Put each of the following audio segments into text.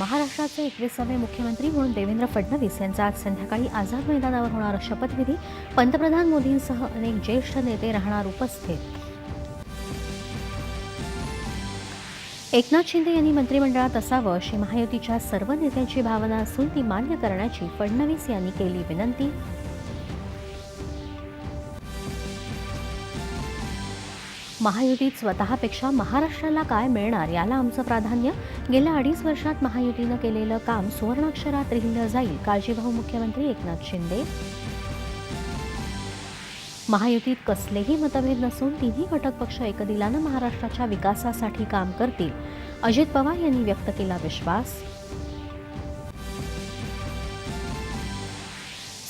महाराष्ट्राचे एकविसावे मुख्यमंत्री म्हणून देवेंद्र फडणवीस यांचा आज संध्याकाळी आझाद मैदानावर होणार शपथविधी. पंतप्रधान मोदींसह अनेक ज्येष्ठ नेते राहणार उपस्थित. एकनाथ शिंदे यांनी मंत्रिमंडळात असावं अशी महायुतीच्या सर्व नेत्यांची भावना असून ती मान्य करण्याची फडणवीस यांनी केली विनंती. महायुतीत स्वतःपेक्षा महाराष्ट्राला काय मिळणार याला आमचं प्राधान्य? गेल्या अडीच वर्षात महायुतीनं केलेलं काम सुवर्णाक्षरात लिहिलं जाईल काळजीभाऊ मुख्यमंत्री एकनाथ शिंदे? महायुतीत कसलेही मतभेद नसून तिन्ही घटक पक्ष एकदिलानं महाराष्ट्राच्या विकासासाठी काम करतील. अजित पवार यांनी व्यक्त केला विश्वास?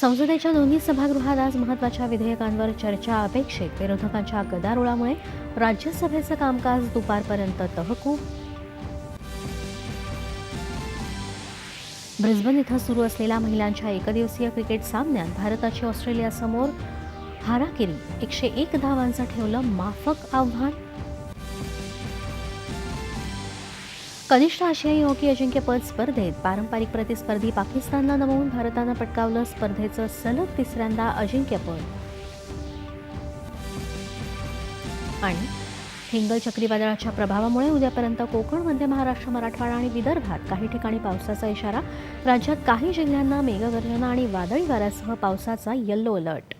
संसदेच्या दोन्ही सभागृहात आज महत्त्वाच्या विधेयकांवर चर्चा अपेक्षित. विरोधकांच्या गदारोळामुळे राज्यसभेचं कामकाज दुपारपर्यंत तहकूब. ब्रिस्बन इथं सुरू असलेल्या महिलांच्या एकदिवसीय क्रिकेट सामन्यात भारताची ऑस्ट्रेलियासमोर हाराकिरी एकशे एक धावांचं ठेवलं माफक आव्हान. कनिष्ठ आशियाई हॉकी अजिंक्यपद स्पर्धेत पारंपरिक प्रतिस्पर्धी पाकिस्तानला नमवून भारतानं पटकावलं स्पर्धेचं सलग तिसऱ्यांदा अजिंक्यपद आणि हिंगल चक्रीवादळाच्या प्रभावामुळे उद्यापर्यंत कोकण मध्य महाराष्ट्र मराठवाडा आणि विदर्भात काही ठिकाणी पावसाचा इशारा राज्यात काही जिल्ह्यांना मेघगर्जना आणि वादळी वाऱ्यासह पावसाचा येल्लो अलर्ट.